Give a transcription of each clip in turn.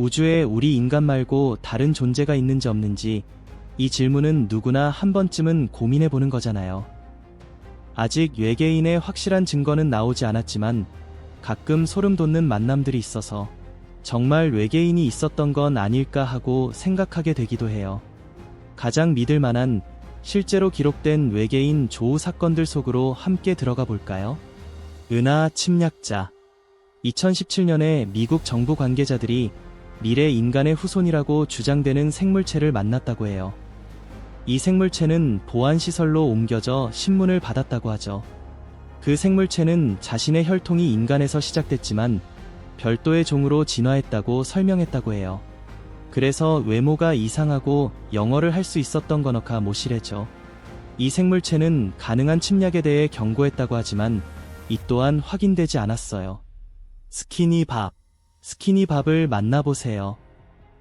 우주에 우리 인간 말고 다른 존재가 있는지 없는지 이 질문은 누구나 한 번쯤은 고민해 보는 거잖아요. 아직 외계인의 확실한 증거는 나오지 않았지만 가끔 소름 돋는 만남들이 있어서 정말 외계인이 있었던 건 아닐까 하고 생각하게 되기도 해요. 가장 믿을 만한 실제로 기록된 외계인 조우 사건들 속으로 함께 들어가 볼까요? 은하 침략자 2017년에 미국 정부 관계자들이 미래 인간의 후손이라고 주장되는 생물체를 만났다고 해요. 이 생물체는 보안시설로 옮겨져 신문을 받았다고 하죠. 그 생물체는 자신의 혈통이 인간에서 시작됐지만 별도의 종으로 진화했다고 설명했다고 해요. 그래서 외모가 이상하고 영어를 할 수 있었던 거너카 모시래죠. 이 생물체는 가능한 침략에 대해 경고했다고 하지만 이 또한 확인되지 않았어요. 스키니 밥. 스키니밥을 만나보세요.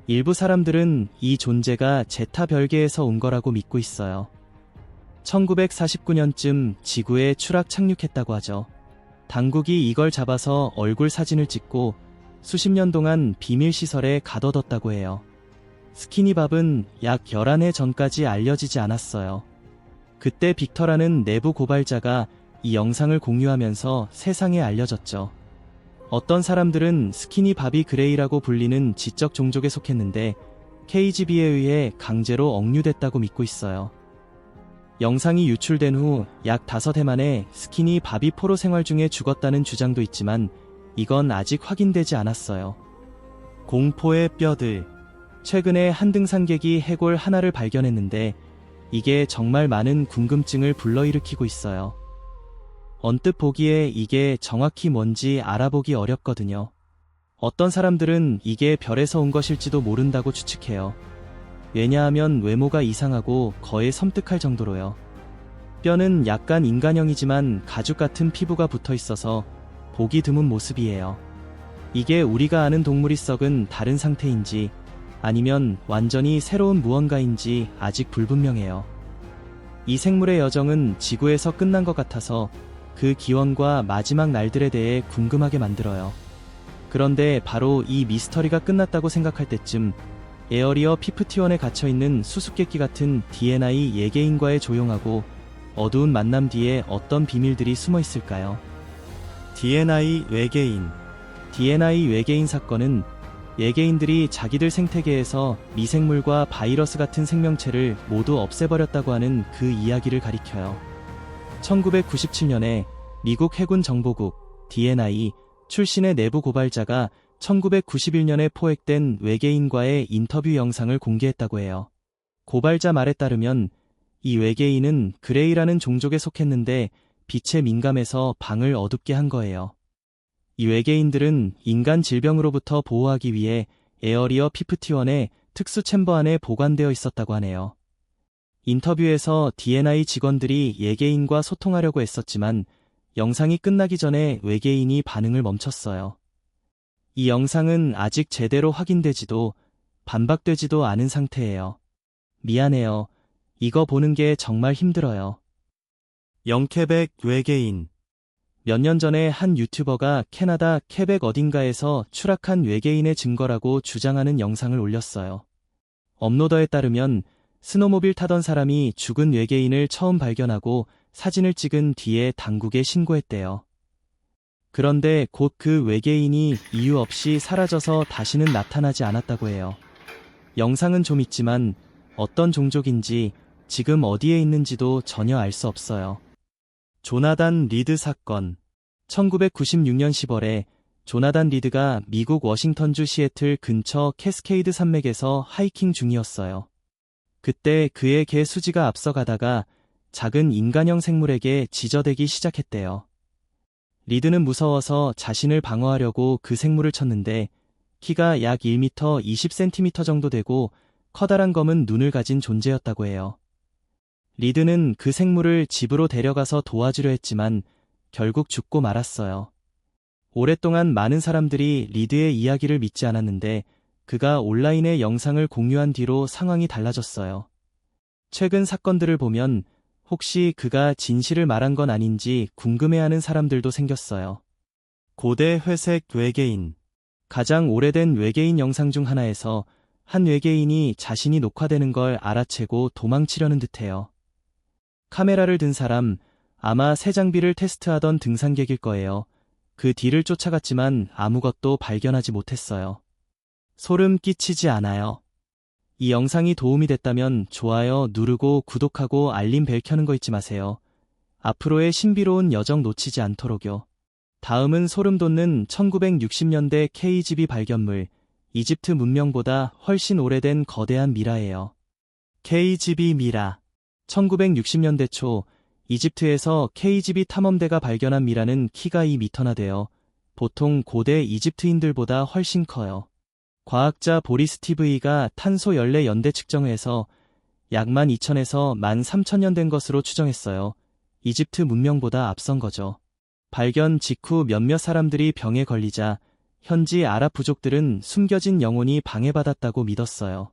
일부 사람들은 이 존재가 제타 별계에서 온 거라고 믿고 있어요. 1949년쯤 지구에 추락 착륙했다고 하죠. 당국이 이걸 잡아서 얼굴 사진을 찍고 수십 년 동안 비밀 시설에 가둬뒀다고 해요. 스키니밥은 약 11해 전까지 알려지지 않았어요. 그때 빅터라는 내부 고발자가 이 영상을 공유하면서 세상에 알려졌죠. 어떤 사람들은 스키니밥이 그레이라고 불리는 지적 종족에 속했는데 KGB에 의해 강제로 억류됐다고 믿고 있어요. 영상이 유출된 후 약 5해 만에 스키니 바비 포로 생활 중에 죽었다는 주장도 있지만 이건 아직 확인되지 않았어요. 공포의 뼈들. 최근에 한 등산객이 해골 하나를 발견했는데 이게 정말 많은 궁금증을 불러일으키고 있어요. 언뜻 보기에 이게 정확히 뭔지 알아보기 어렵거든요. 어떤 사람들은 이게 별에서 온 것일지도 모른다고 추측해요. 왜냐하면 외모가 이상하고 거의 섬뜩할 정도로요. 뼈는 약간 인간형이지만 가죽 같은 피부가 붙어 있어서 보기 드문 모습이에요. 이게 우리가 아는 동물이 썩은 다른 상태인지 아니면 완전히 새로운 무언가인지 아직 불분명해요. 이 생물의 여정은 지구에서 끝난 것 같아서 그 기원과 마지막 날들에 대해 궁금하게 만들어요. 그런데 바로 이 미스터리가 끝났다고 생각할 때쯤 에어리어 피프티원에 갇혀있는 수수께끼 같은 D&I 예개인과의 조용하고 어두운 만남 뒤에 어떤 비밀들이 숨어 있을까요? D&I 외계인 D&I 외계인 사건은 예개인들이 자기들 생태계에서 미생물과 바이러스 같은 생명체를 모두 없애버렸다고 하는 그 이야기를 가리켜요. 1997년에 미국 해군 정보국 D&I 출신의 내부 고발자가 1991년에 포획된 외계인과의 인터뷰 영상을 공개했다고 해요. 고발자 말에 따르면 이 외계인은 그레이라는 종족에 속했는데 빛에 민감해서 방을 어둡게 한 거예요. 이 외계인들은 인간 질병으로부터 보호하기 위해 에어리어 피프티원의 특수 챔버 안에 보관되어 있었다고 하네요. 인터뷰에서 D&I 직원들이 예개인과 소통하려고 했었지만 영상이 끝나기 전에 외계인이 반응을 멈췄어요. 이 영상은 아직 제대로 확인되지도 반박되지도 않은 상태예요. 미안해요. 이거 보는 게 정말 힘들어요. 영케백 외계인 몇 년 전에 한 유튜버가 캐나다 케벡 어딘가에서 추락한 외계인의 증거라고 주장하는 영상을 올렸어요. 업로더에 따르면 스노모빌 타던 사람이 죽은 외계인을 처음 발견하고 사진을 찍은 뒤에 당국에 신고했대요. 그런데 곧 그 외계인이 이유 없이 사라져서 다시는 나타나지 않았다고 해요. 영상은 좀 있지만 어떤 종족인지 지금 어디에 있는지도 전혀 알 수 없어요. 조나단 리드 사건 1996년 10월에 조나단 리드가 미국 워싱턴주 시애틀 근처 캐스케이드 산맥에서 하이킹 중이었어요. 그때 그의 개 수지가 앞서가다가 작은 인간형 생물에게 지저대기 시작했대요. 리드는 무서워서 자신을 방어하려고 그 생물을 쳤는데 키가 약 1m 20cm 정도 되고 커다란 검은 눈을 가진 존재였다고 해요. 리드는 그 생물을 집으로 데려가서 도와주려 했지만 결국 죽고 말았어요. 오랫동안 많은 사람들이 리드의 이야기를 믿지 않았는데 그가 온라인에 영상을 공유한 뒤로 상황이 달라졌어요. 최근 사건들을 보면 혹시 그가 진실을 말한 건 아닌지 궁금해하는 사람들도 생겼어요. 고대 회색 외계인 가장 오래된 외계인 영상 중 하나에서 한 외계인이 자신이 녹화되는 걸 알아채고 도망치려는 듯해요. 카메라를 든 사람, 아마 새 장비를 테스트하던 등산객일 거예요. 그 뒤를 쫓아갔지만 아무것도 발견하지 못했어요. 소름 끼치지 않아요. 이 영상이 도움이 됐다면 좋아요 누르고 구독하고 알림 벨 켜는 거 잊지 마세요. 앞으로의 신비로운 여정 놓치지 않도록요. 다음은 소름 돋는 1960년대 KGB 발견물, 이집트 문명보다 훨씬 오래된 거대한 미라예요. KGB 미라. 1960년대 초 이집트에서 KGB 탐험대가 발견한 미라는 키가 2미터나 되어 보통 고대 이집트인들보다 훨씬 커요. 과학자 보리스 티브이가 탄소 연례 연대 측정해서 약 12,000에서 13,000년 된 것으로 추정했어요. 이집트 문명보다 앞선 거죠. 발견 직후 몇몇 사람들이 병에 걸리자 현지 아랍 부족들은 숨겨진 영혼이 방해받았다고 믿었어요.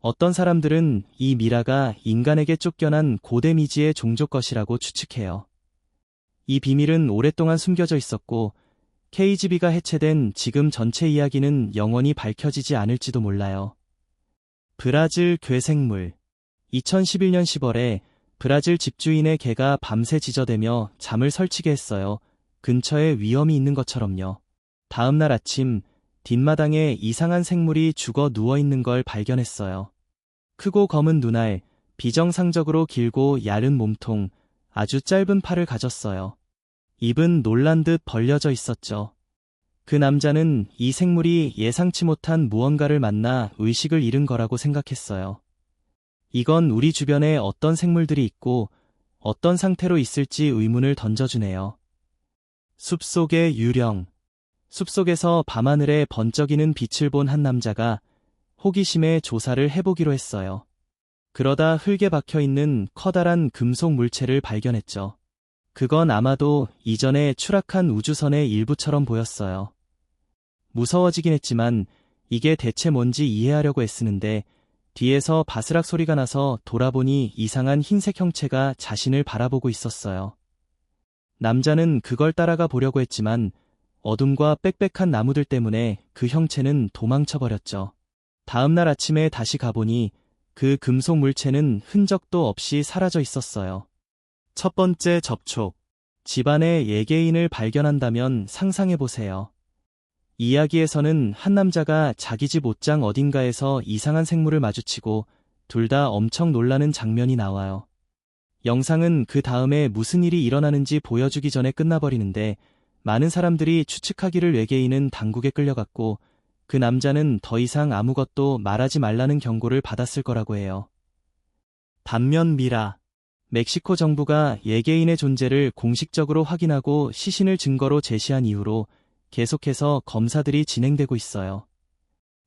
어떤 사람들은 이 미라가 인간에게 쫓겨난 고대 미지의 종족 것이라고 추측해요. 이 비밀은 오랫동안 숨겨져 있었고 KGB가 해체된 지금 전체 이야기는 영원히 밝혀지지 않을지도 몰라요. 브라질 괴생물 2011년 10월에 브라질 집주인의 개가 밤새 지저대며 잠을 설치게 했어요. 근처에 위험이 있는 것처럼요. 다음 날 아침 뒷마당에 이상한 생물이 죽어 누워 있는 걸 발견했어요. 크고 검은 눈알, 비정상적으로 길고 야른 몸통, 아주 짧은 팔을 가졌어요. 입은 놀란 듯 벌려져 있었죠. 그 남자는 이 생물이 예상치 못한 무언가를 만나 의식을 잃은 거라고 생각했어요. 이건 우리 주변에 어떤 생물들이 있고 어떤 상태로 있을지 의문을 던져주네요. 숲속의 유령. 숲속에서 밤하늘에 번쩍이는 빛을 본 한 남자가 호기심에 조사를 해보기로 했어요. 그러다 흙에 박혀 있는 커다란 금속 물체를 발견했죠. 그건 아마도 이전에 추락한 우주선의 일부처럼 보였어요. 무서워지긴 했지만 이게 대체 뭔지 이해하려고 애쓰는데 뒤에서 바스락 소리가 나서 돌아보니 이상한 흰색 형체가 자신을 바라보고 있었어요. 남자는 그걸 따라가 보려고 했지만 어둠과 빽빽한 나무들 때문에 그 형체는 도망쳐버렸죠. 다음 날 아침에 다시 가보니 그 금속 물체는 흔적도 없이 사라져 있었어요. 첫 번째 접촉. 집안에 예개인을 발견한다면 상상해보세요. 이야기에서는 한 남자가 자기 집 옷장 어딘가에서 이상한 생물을 마주치고 둘 다 엄청 놀라는 장면이 나와요. 영상은 그 다음에 무슨 일이 일어나는지 보여주기 전에 끝나버리는데 많은 사람들이 추측하기를 외계인은 당국에 끌려갔고 그 남자는 더 이상 아무것도 말하지 말라는 경고를 받았을 거라고 해요. 반면 미라, 멕시코 정부가 예개인의 존재를 공식적으로 확인하고 시신을 증거로 제시한 이후로 계속해서 검사들이 진행되고 있어요.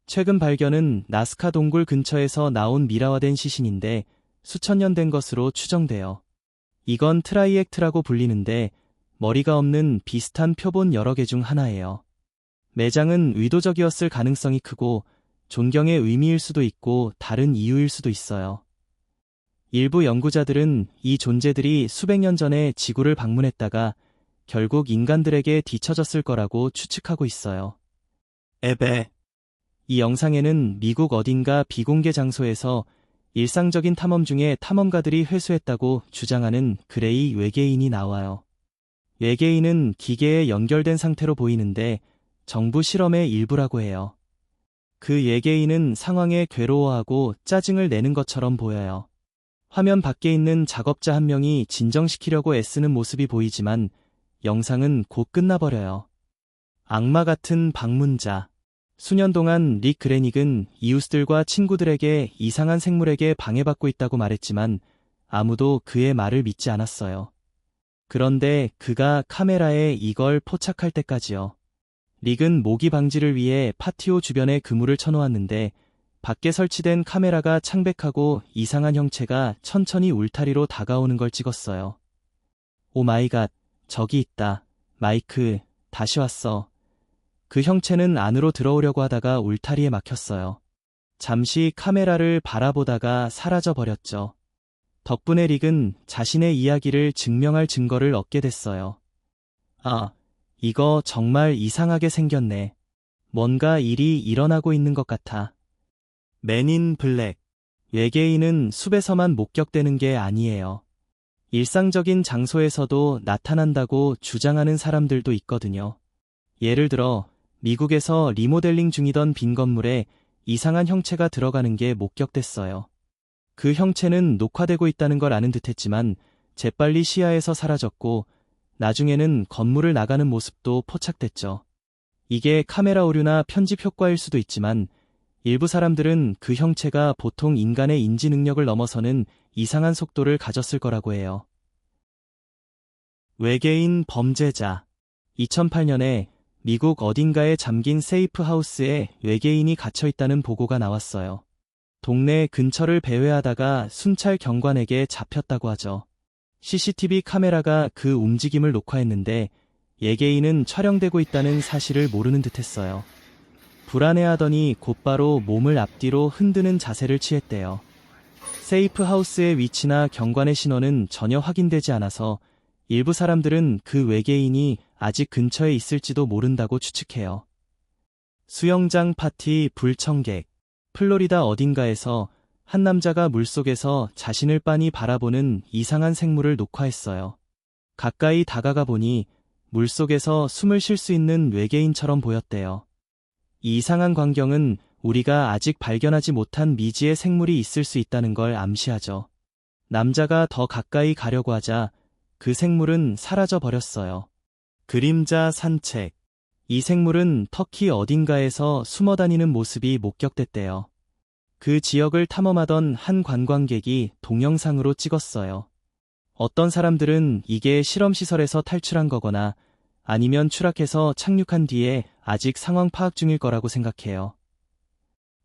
최근 발견은 나스카 동굴 근처에서 나온 미라화된 시신인데 수천 년 된 것으로 추정돼요. 이건 트라이액트라고 불리는데 머리가 없는 비슷한 표본 여러 개 중 하나예요. 매장은 의도적이었을 가능성이 크고 존경의 의미일 수도 있고 다른 이유일 수도 있어요. 일부 연구자들은 이 존재들이 수백 년 전에 지구를 방문했다가 결국 인간들에게 뒤처졌을 거라고 추측하고 있어요. 에베. 이 영상에는 미국 어딘가 비공개 장소에서 일상적인 탐험 중에 탐험가들이 회수했다고 주장하는 그레이 외계인이 나와요. 외계인은 기계에 연결된 상태로 보이는데 정부 실험의 일부라고 해요. 그 예계인은 상황에 괴로워하고 짜증을 내는 것처럼 보여요. 화면 밖에 있는 작업자 한 명이 진정시키려고 애쓰는 모습이 보이지만 영상은 곧 끝나버려요. 악마 같은 방문자. 수년 동안 릭 그레닉은 이웃들과 친구들에게 이상한 생물에게 방해받고 있다고 말했지만 아무도 그의 말을 믿지 않았어요. 그런데 그가 카메라에 이걸 포착할 때까지요. 릭은 모기 방지를 위해 파티오 주변에 그물을 쳐놓았는데 밖에 설치된 카메라가 창백하고 이상한 형체가 천천히 울타리로 다가오는 걸 찍었어요. 오 마이 갓, 저기 있다. 마이크, 다시 왔어. 그 형체는 안으로 들어오려고 하다가 울타리에 막혔어요. 잠시 카메라를 바라보다가 사라져 버렸죠. 덕분에 릭은 자신의 이야기를 증명할 증거를 얻게 됐어요. 아, 이거 정말 이상하게 생겼네. 뭔가 일이 일어나고 있는 것 같아. 맨인 블랙. 외계인은 숲에서만 목격되는 게 아니에요. 일상적인 장소에서도 나타난다고 주장하는 사람들도 있거든요. 예를 들어, 미국에서 리모델링 중이던 빈 건물에 이상한 형체가 들어가는 게 목격됐어요. 그 형체는 녹화되고 있다는 걸 아는 듯 했지만 재빨리 시야에서 사라졌고 나중에는 건물을 나가는 모습도 포착됐죠. 이게 카메라 오류나 편집 효과일 수도 있지만 일부 사람들은 그 형체가 보통 인간의 인지 능력을 넘어서는 이상한 속도를 가졌을 거라고 해요. 외계인 범죄자 2008년에 미국 어딘가에 잠긴 세이프 하우스에 외계인이 갇혀 있다는 보고가 나왔어요. 동네 근처를 배회하다가 순찰 경관에게 잡혔다고 하죠. CCTV 카메라가 그 움직임을 녹화했는데 예개인은 촬영되고 있다는 사실을 모르는 듯 했어요. 불안해하더니 곧바로 몸을 앞뒤로 흔드는 자세를 취했대요. 세이프 하우스의 위치나 경관의 신원은 전혀 확인되지 않아서 일부 사람들은 그 외계인이 아직 근처에 있을지도 모른다고 추측해요. 수영장 파티 불청객. 플로리다 어딘가에서 한 남자가 물속에서 자신을 빤히 바라보는 이상한 생물을 녹화했어요. 가까이 다가가 보니 물속에서 숨을 쉴 수 있는 외계인처럼 보였대요. 이 이상한 광경은 우리가 아직 발견하지 못한 미지의 생물이 있을 수 있다는 걸 암시하죠. 남자가 더 가까이 가려고 하자 그 생물은 사라져 버렸어요. 그림자 산책. 이 생물은 터키 어딘가에서 숨어 다니는 모습이 목격됐대요. 그 지역을 탐험하던 한 관광객이 동영상으로 찍었어요. 어떤 사람들은 이게 실험시설에서 탈출한 거거나 아니면 추락해서 착륙한 뒤에 아직 상황 파악 중일 거라고 생각해요.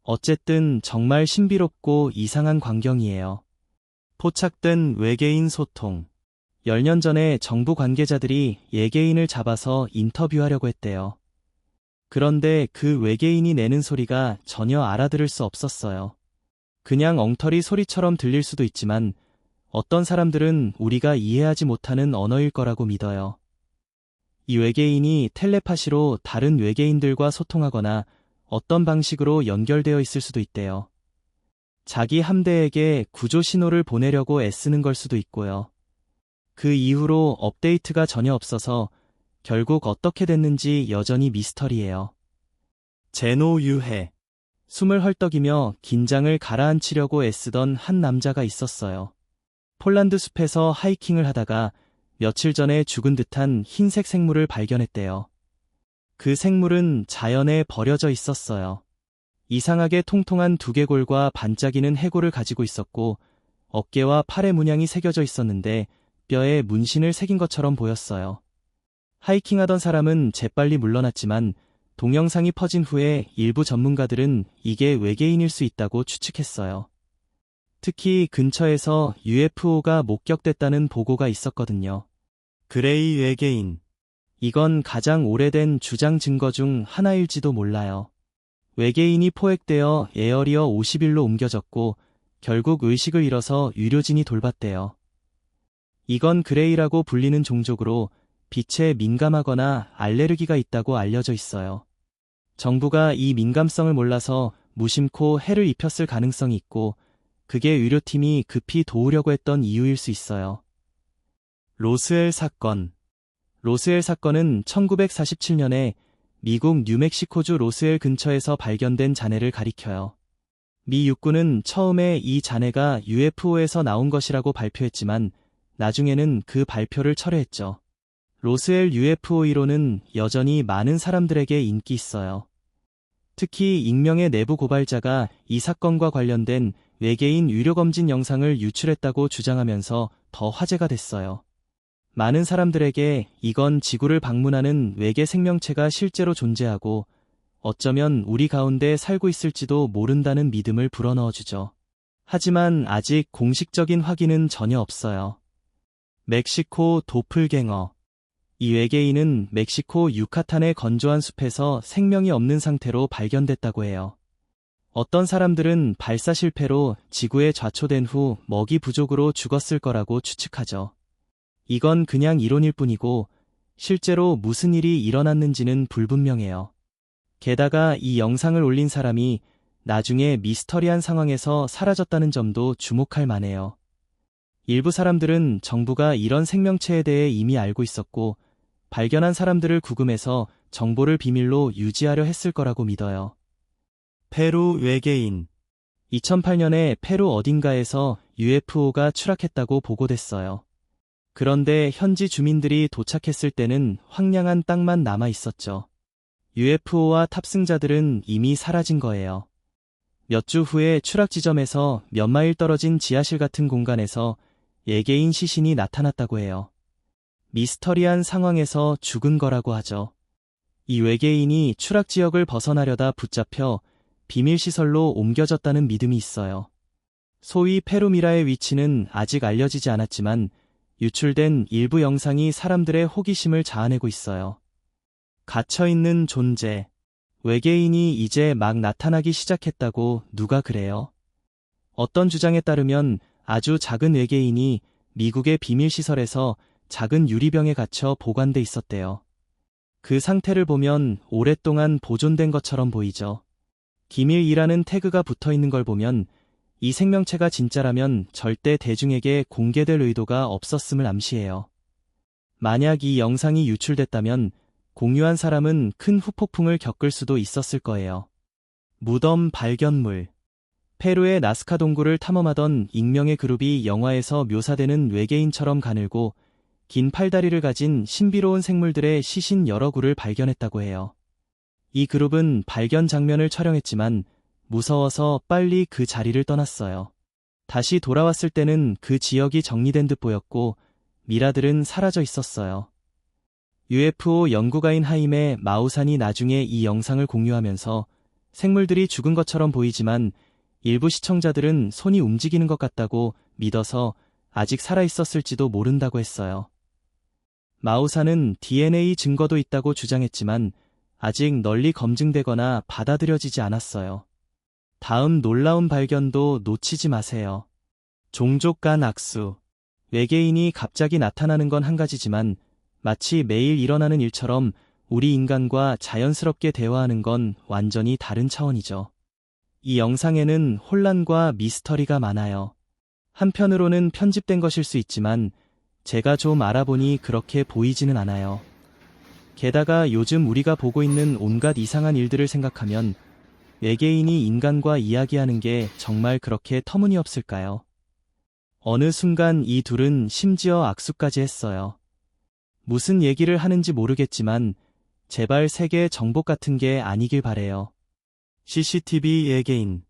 어쨌든 정말 신비롭고 이상한 광경이에요. 포착된 외계인 소통. 10년 전에 정부 관계자들이 예개인을 잡아서 인터뷰하려고 했대요. 그런데 그 외계인이 내는 소리가 전혀 알아들을 수 없었어요. 그냥 엉터리 소리처럼 들릴 수도 있지만 어떤 사람들은 우리가 이해하지 못하는 언어일 거라고 믿어요. 이 외계인이 텔레파시로 다른 외계인들과 소통하거나 어떤 방식으로 연결되어 있을 수도 있대요. 자기 함대에게 구조 신호를 보내려고 애쓰는 걸 수도 있고요. 그 이후로 업데이트가 전혀 없어서 결국 어떻게 됐는지 여전히 미스터리예요. 제노 유해. 숨을 헐떡이며 긴장을 가라앉히려고 애쓰던 한 남자가 있었어요. 폴란드 숲에서 하이킹을 하다가 며칠 전에 죽은 듯한 흰색 생물을 발견했대요. 그 생물은 자연에 버려져 있었어요. 이상하게 통통한 두개골과 반짝이는 해골을 가지고 있었고 어깨와 팔의 문양이 새겨져 있었는데 뼈에 문신을 새긴 것처럼 보였어요. 하이킹하던 사람은 재빨리 물러났지만 동영상이 퍼진 후에 일부 전문가들은 이게 외계인일 수 있다고 추측했어요. 특히 근처에서 UFO가 목격됐다는 보고가 있었거든요. 그레이 외계인. 이건 가장 오래된 주장 증거 중 하나일지도 몰라요. 외계인이 포획되어 에어리어 51로 옮겨졌고 결국 의식을 잃어서 유료진이 돌봤대요. 이건 그레이라고 불리는 종족으로 빛에 민감하거나 알레르기가 있다고 알려져 있어요. 정부가 이 민감성을 몰라서 무심코 해를 입혔을 가능성이 있고 그게 의료팀이 급히 도우려고 했던 이유일 수 있어요. 로스엘 사건 로스엘 사건은 1947년에 미국 뉴멕시코주 로스엘 근처에서 발견된 잔해를 가리켜요. 미 육군은 처음에 이 잔해가 UFO에서 나온 것이라고 발표했지만 나중에는 그 발표를 철회했죠. 로스엘 UFO 이론은 여전히 많은 사람들에게 인기 있어요. 특히 익명의 내부 고발자가 이 사건과 관련된 외계인 유료검진 영상을 유출했다고 주장하면서 더 화제가 됐어요. 많은 사람들에게 이건 지구를 방문하는 외계 생명체가 실제로 존재하고 어쩌면 우리 가운데 살고 있을지도 모른다는 믿음을 불어넣어주죠. 하지만 아직 공식적인 확인은 전혀 없어요. 멕시코 도플갱어 이 외계인은 멕시코 유카탄의 건조한 숲에서 생명이 없는 상태로 발견됐다고 해요. 어떤 사람들은 발사 실패로 지구에 좌초된 후 먹이 부족으로 죽었을 거라고 추측하죠. 이건 그냥 이론일 뿐이고 실제로 무슨 일이 일어났는지는 불분명해요. 게다가 이 영상을 올린 사람이 나중에 미스터리한 상황에서 사라졌다는 점도 주목할 만해요. 일부 사람들은 정부가 이런 생명체에 대해 이미 알고 있었고 발견한 사람들을 구금해서 정보를 비밀로 유지하려 했을 거라고 믿어요. 페루 외계인 2008년에 페루 어딘가에서 UFO가 추락했다고 보고됐어요. 그런데 현지 주민들이 도착했을 때는 황량한 땅만 남아 있었죠. UFO와 탑승자들은 이미 사라진 거예요. 몇 주 후에 추락 지점에서 몇 마일 떨어진 지하실 같은 공간에서 예개인 시신이 나타났다고 해요. 미스터리한 상황에서 죽은 거라고 하죠. 이 외계인이 추락 지역을 벗어나려다 붙잡혀 비밀시설로 옮겨졌다는 믿음이 있어요. 소위 페루미라의 위치는 아직 알려지지 않았지만 유출된 일부 영상이 사람들의 호기심을 자아내고 있어요. 갇혀있는 존재. 외계인이 이제 막 나타나기 시작했다고 누가 그래요? 어떤 주장에 따르면 아주 작은 외계인이 미국의 비밀시설에서 작은 유리병에 갇혀 보관돼 있었대요. 그 상태를 보면 오랫동안 보존된 것처럼 보이죠. 기밀이라는 태그가 붙어 있는 걸 보면 이 생명체가 진짜라면 절대 대중에게 공개될 의도가 없었음을 암시해요. 만약 이 영상이 유출됐다면 공유한 사람은 큰 후폭풍을 겪을 수도 있었을 거예요. 무덤 발견물 페루의 나스카 동굴을 탐험하던 익명의 그룹이 영화에서 묘사되는 외계인처럼 가늘고 긴 팔다리를 가진 신비로운 생물들의 시신 여러 구를 발견했다고 해요. 이 그룹은 발견 장면을 촬영했지만 무서워서 빨리 그 자리를 떠났어요. 다시 돌아왔을 때는 그 지역이 정리된 듯 보였고 미라들은 사라져 있었어요. UFO 연구가인 하임의 마우산이 나중에 이 영상을 공유하면서 생물들이 죽은 것처럼 보이지만 일부 시청자들은 손이 움직이는 것 같다고 믿어서 아직 살아있었을지도 모른다고 했어요. 마우사는 DNA 증거도 있다고 주장했지만 아직 널리 검증되거나 받아들여지지 않았어요. 다음 놀라운 발견도 놓치지 마세요. 종족 간 악수. 외계인이 갑자기 나타나는 건 한 가지지만 마치 매일 일어나는 일처럼 우리 인간과 자연스럽게 대화하는 건 완전히 다른 차원이죠. 이 영상에는 혼란과 미스터리가 많아요. 한편으로는 편집된 것일 수 있지만 제가 좀 알아보니 그렇게 보이지는 않아요. 게다가 요즘 우리가 보고 있는 온갖 이상한 일들을 생각하면 외계인이 인간과 이야기하는 게 정말 그렇게 터무니없을까요? 어느 순간 이 둘은 심지어 악수까지 했어요. 무슨 얘기를 하는지 모르겠지만 제발 세계 정복 같은 게 아니길 바래요. CCTV 예개인.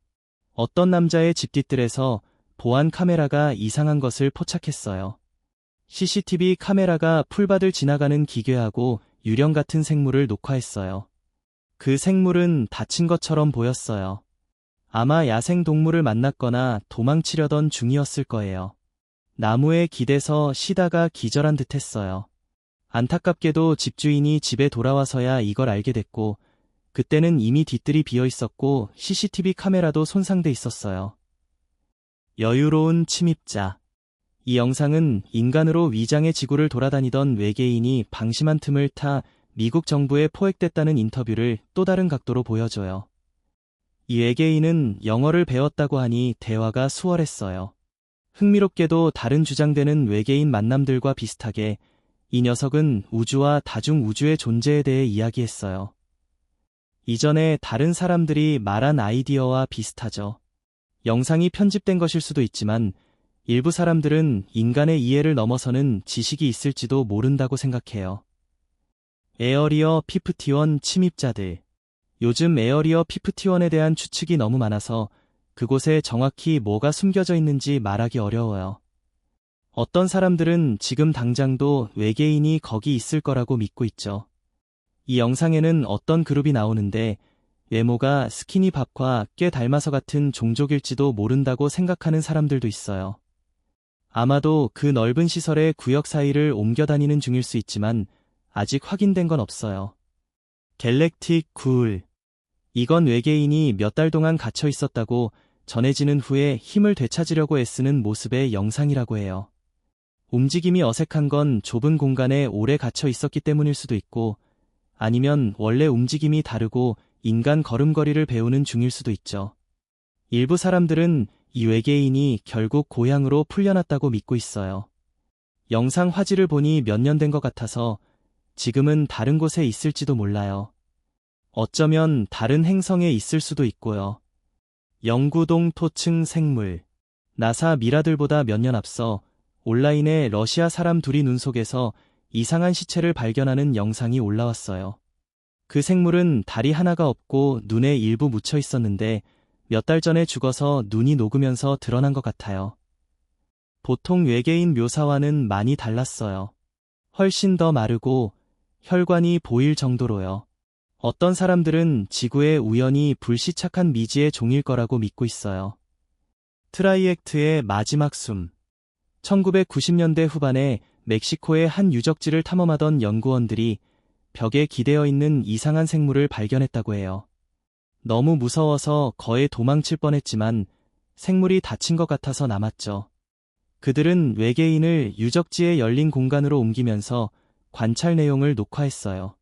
어떤 남자의 집 뒤뜰에서 보안 카메라가 이상한 것을 포착했어요. CCTV 카메라가 풀밭을 지나가는 기괴하고 유령 같은 생물을 녹화했어요. 그 생물은 다친 것처럼 보였어요. 아마 야생 동물을 만났거나 도망치려던 중이었을 거예요. 나무에 기대서 쉬다가 기절한 듯 했어요. 안타깝게도 집주인이 집에 돌아와서야 이걸 알게 됐고, 그때는 이미 뒤뜰이 비어 있었고 CCTV 카메라도 손상돼 있었어요. 여유로운 침입자. 이 영상은 인간으로 위장의 지구를 돌아다니던 외계인이 방심한 틈을 타 미국 정부에 포획됐다는 인터뷰를 또 다른 각도로 보여줘요. 이 외계인은 영어를 배웠다고 하니 대화가 수월했어요. 흥미롭게도 다른 주장되는 외계인 만남들과 비슷하게 이 녀석은 우주와 다중 우주의 존재에 대해 이야기했어요. 이전에 다른 사람들이 말한 아이디어와 비슷하죠. 영상이 편집된 것일 수도 있지만 일부 사람들은 인간의 이해를 넘어서는 지식이 있을지도 모른다고 생각해요. 에어리어 피프티원 침입자들. 요즘 에어리어 피프티원에 대한 추측이 너무 많아서 그곳에 정확히 뭐가 숨겨져 있는지 말하기 어려워요. 어떤 사람들은 지금 당장도 외계인이 거기 있을 거라고 믿고 있죠. 이 영상에는 어떤 그룹이 나오는데 외모가 스키니밥과 꽤 닮아서 같은 종족일지도 모른다고 생각하는 사람들도 있어요. 아마도 그 넓은 시설의 구역 사이를 옮겨 다니는 중일 수 있지만 아직 확인된 건 없어요. 갤렉틱 굴. 이건 외계인이 몇 달 동안 갇혀 있었다고 전해지는 후에 힘을 되찾으려고 애쓰는 모습의 영상이라고 해요. 움직임이 어색한 건 좁은 공간에 오래 갇혀 있었기 때문일 수도 있고 아니면 원래 움직임이 다르고 인간 걸음걸이를 배우는 중일 수도 있죠. 일부 사람들은 이 외계인이 결국 고향으로 풀려났다고 믿고 있어요. 영상 화질을 보니 몇 년 된 것 같아서 지금은 다른 곳에 있을지도 몰라요. 어쩌면 다른 행성에 있을 수도 있고요. 영구동 토층 생물. 나사 미라들보다 몇 년 앞서 온라인에 러시아 사람 둘이 눈 속에서 이상한 시체를 발견하는 영상이 올라왔어요. 그 생물은 다리 하나가 없고 눈에 일부 묻혀 있었는데 몇 달 전에 죽어서 눈이 녹으면서 드러난 것 같아요. 보통 외계인 묘사와는 많이 달랐어요. 훨씬 더 마르고 혈관이 보일 정도로요. 어떤 사람들은 지구에 우연히 불시착한 미지의 종일 거라고 믿고 있어요. 트라이액트의 마지막 숨. 1990년대 후반에 멕시코의 한 유적지를 탐험하던 연구원들이 벽에 기대어 있는 이상한 생물을 발견했다고 해요. 너무 무서워서 거의 도망칠 뻔했지만 생물이 다친 것 같아서 남았죠. 그들은 외계인을 유적지의 열린 공간으로 옮기면서 관찰 내용을 녹화했어요.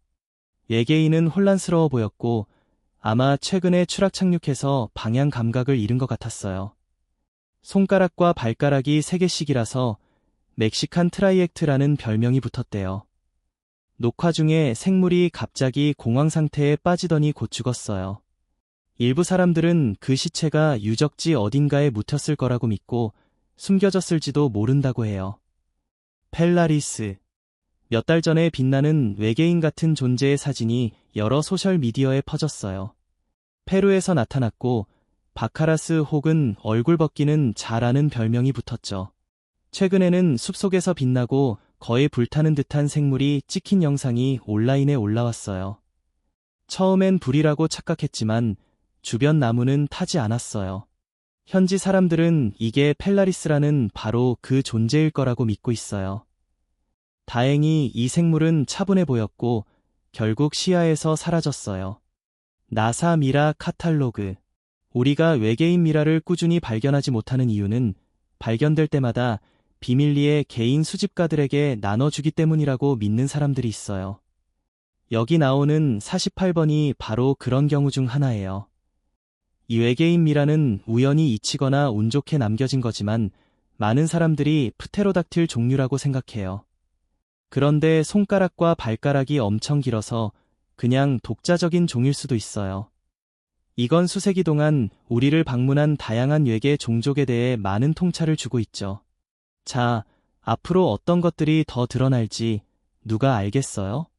외계인은 혼란스러워 보였고 아마 최근에 추락 착륙해서 방향 감각을 잃은 것 같았어요. 손가락과 발가락이 3개씩이라서 멕시칸 트라이액트라는 별명이 붙었대요. 녹화 중에 생물이 갑자기 공황 상태에 빠지더니 곧 죽었어요. 일부 사람들은 그 시체가 유적지 어딘가에 묻혔을 거라고 믿고 숨겨졌을지도 모른다고 해요. 펠라리스. 몇 달 전에 빛나는 외계인 같은 존재의 사진이 여러 소셜미디어에 퍼졌어요. 페루에서 나타났고 바카라스 혹은 얼굴 벗기는 잘하는 별명이 붙었죠. 최근에는 숲속에서 빛나고 거의 불타는 듯한 생물이 찍힌 영상이 온라인에 올라왔어요. 처음엔 불이라고 착각했지만 주변 나무는 타지 않았어요. 현지 사람들은 이게 펠라리스라는 바로 그 존재일 거라고 믿고 있어요. 다행히 이 생물은 차분해 보였고 결국 시야에서 사라졌어요. 나사 미라 카탈로그 우리가 외계인 미라를 꾸준히 발견하지 못하는 이유는 발견될 때마다 비밀리에 개인 수집가들에게 나눠주기 때문이라고 믿는 사람들이 있어요. 여기 나오는 48번이 바로 그런 경우 중 하나예요. 이 외계인 미라는 우연히 잊히거나 운 좋게 남겨진 거지만 많은 사람들이 프테로닥틸 종류라고 생각해요. 그런데 손가락과 발가락이 엄청 길어서 그냥 독자적인 종일 수도 있어요. 이건 수세기 동안 우리를 방문한 다양한 외계 종족에 대해 많은 통찰을 주고 있죠. 자, 앞으로 어떤 것들이 더 드러날지 누가 알겠어요?